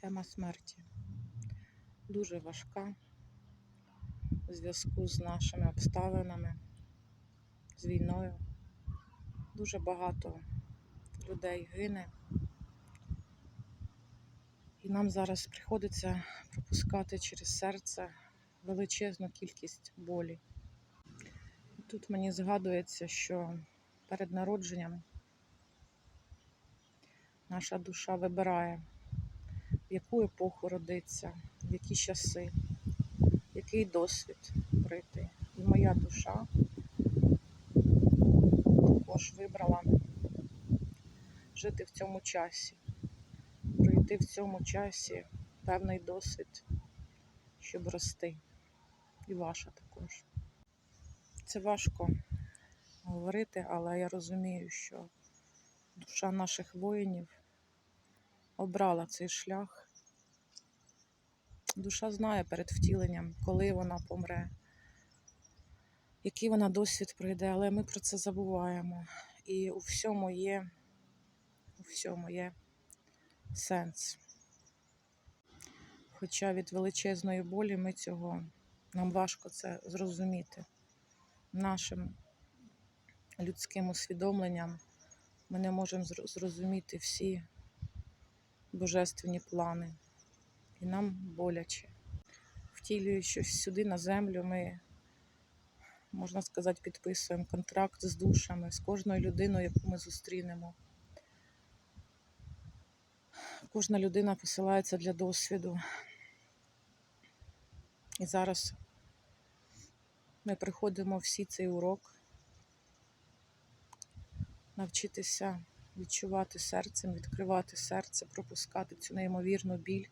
Тема смерті дуже важка у зв'язку з нашими обставинами, з війною. Дуже багато людей гине. І нам зараз приходиться пропускати через серце величезну кількість болі. Тут мені згадується, що перед народженням наша душа вибирає, в яку епоху родиться, в які часи, який досвід пройти. І моя душа також вибрала жити в цьому часі, пройти в цьому часі певний досвід, щоб рости. І ваша також. Це важко говорити, але я розумію, що душа наших воїнів обрала цей шлях. Душа знає перед втіленням, коли вона помре, який вона досвід пройде, але ми про це забуваємо. І у всьому є, у всьому є сенс. Хоча від величезної болі ми цього, нам важко це зрозуміти. Нашим людським усвідомленням ми не можемо зрозуміти всі божественні плани. І нам боляче. Втілюючись сюди на землю, ми, можна сказати, підписуємо контракт з душами, з кожною людиною, яку ми зустрінемо. Кожна людина посилається для досвіду. І зараз ми приходимо всі цей урок, навчитися відчувати серцем, відкривати серце, пропускати цю неймовірну біль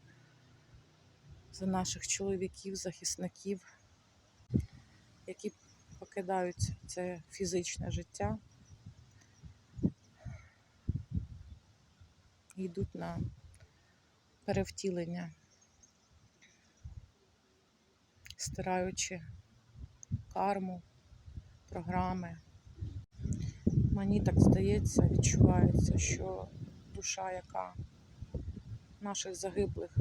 за наших чоловіків, захисників, які покидають це фізичне життя і йдуть на перевтілення, стираючи карму, програми. Мені так здається, відчувається, що душа, яка наших загиблих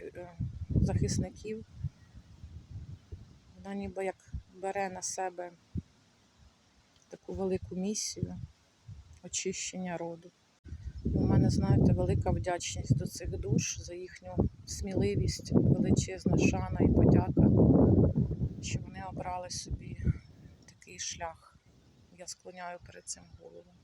е, захисників, вона ніби як бере на себе таку велику місію очищення роду. У мене, знаєте, велика вдячність до цих душ за їхню сміливість, величезна шана і подяка, що вони обрали собі такий шлях. Я склоняю перед цим голову.